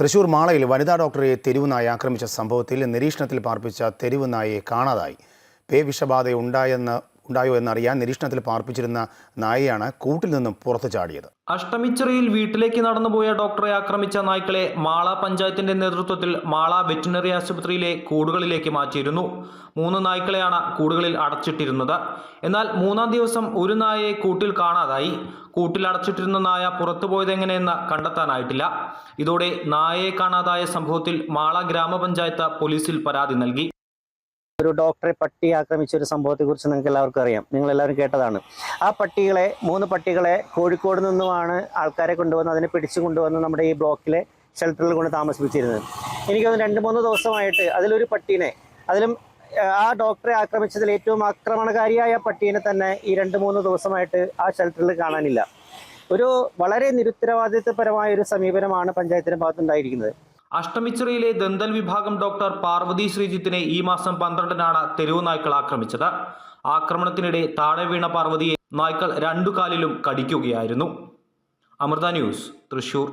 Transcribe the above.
തൃശൂർ മാളയിൽ വനിതാ ഡോക്ടറെ തെരുവ് നായ ആക്രമിച്ച സംഭവത്തിൽ നിരീക്ഷണത്തിൽ പാർപ്പിച്ച തെരുവ് നായയെ കാണാതായി. പേ വിഷബാധ ഉണ്ടായെന്ന് ഉണ്ടായോ എന്നറിയാൻ നിരീക്ഷണത്തിൽ പാർപ്പിച്ചിരുന്ന നായയാണ് കൂട്ടിൽ നിന്നും പുറത്തു ചാടിയത്. അഷ്ടമിച്ചിറയിൽ വീട്ടിലേക്ക് നടന്നുപോയ ഡോക്ടറെ ആക്രമിച്ച നായ്ക്കളെ മാള പഞ്ചായത്തിന്റെ നേതൃത്വത്തിൽ മാള വെറ്റിനറി ആശുപത്രിയിലെ കൂടുകളിലേക്ക് മാറ്റിയിരുന്നു. മൂന്ന് നായ്ക്കളെയാണ് കൂടുകളിൽ അടച്ചിട്ടിരുന്നത്. എന്നാൽ മൂന്നാം ദിവസം ഒരു നായയെ കൂട്ടിൽ കാണാതായി. കൂട്ടിൽ അടച്ചിട്ടിരുന്ന നായ പുറത്തു പോയതെങ്ങനെയെന്ന് കണ്ടെത്താനായിട്ടില്ല. ഇതോടെ നായയെ കാണാതായ സംഭവത്തിൽ മാള ഗ്രാമപഞ്ചായത്ത് പോലീസിൽ പരാതി നൽകി. ഒരു ഡോക്ടറെ പട്ടി ആക്രമിച്ച ഒരു സംഭവത്തെക്കുറിച്ച് നിങ്ങൾക്ക് എല്ലാവർക്കും അറിയാം. നിങ്ങൾ എല്ലാവരും കേട്ടതാണ്. ആ പട്ടികളെ മൂന്ന് പട്ടികളെ കോഴിക്കോട് നിന്നുമാണ് ആൾക്കാരെ കൊണ്ടുവന്ന് അതിനെ പിടിച്ചു കൊണ്ടുവന്ന് നമ്മുടെ ഈ ബ്ലോക്കിലെ ഷെൽട്ടറിൽ കൊണ്ട് താമസിപ്പിച്ചിരുന്നത്. എനിക്ക് തോന്നുന്നു രണ്ട് മൂന്ന് ദിവസമായിട്ട് അതിലൊരു പട്ടീനെ അതിലും ആ, ഡോക്ടറെ ആക്രമിച്ചതിൽ ഏറ്റവും ആക്രമണകാരിയായ പട്ടീനെ തന്നെ ഈ രണ്ട് മൂന്ന് ദിവസമായിട്ട് ആ ഷെൽട്ടറിൽ കാണാനില്ല. ഒരു വളരെ നിരുത്തരവാദിത്വപരമായ ഒരു സമീപനമാണ് പഞ്ചായത്തിന്റെ ഭാഗത്തുണ്ടായിരിക്കുന്നത്. അഷ്ടമിച്ചിറയിലെ ദന്തൽ വിഭാഗം ഡോക്ടർ പാർവതി ശ്രീജിത്തിനെ ഈ മാസം പന്ത്രണ്ടിനാണ് തെരുവ് നായ്ക്കൾ ആക്രമിച്ചത്. ആക്രമണത്തിനിടെ താഴെ വീണ പാർവതിയെ നായ്ക്കൾ രണ്ടു കാലിലും കടിക്കുകയായിരുന്നു. അമൃത ന്യൂസ് തൃശൂർ.